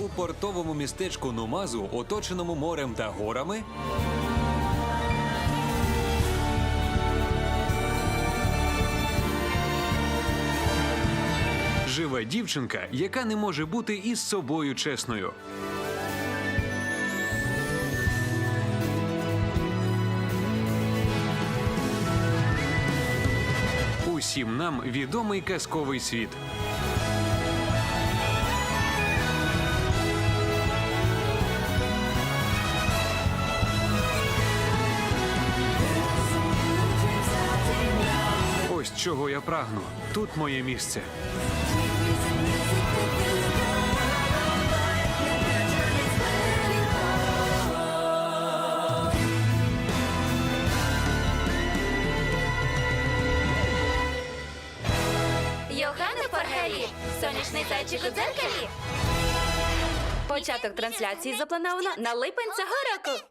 У портовому містечку Нумазу, оточеному морем та горами, живе дівчинка, яка не може бути із собою чесною. Усім нам відомий казковий світ. Ось чого я прагну. Тут моє місце. Йоханне Фаргелі, сонячний зайчик у дзеркалі. Початок трансляції заплановано на липень цього року.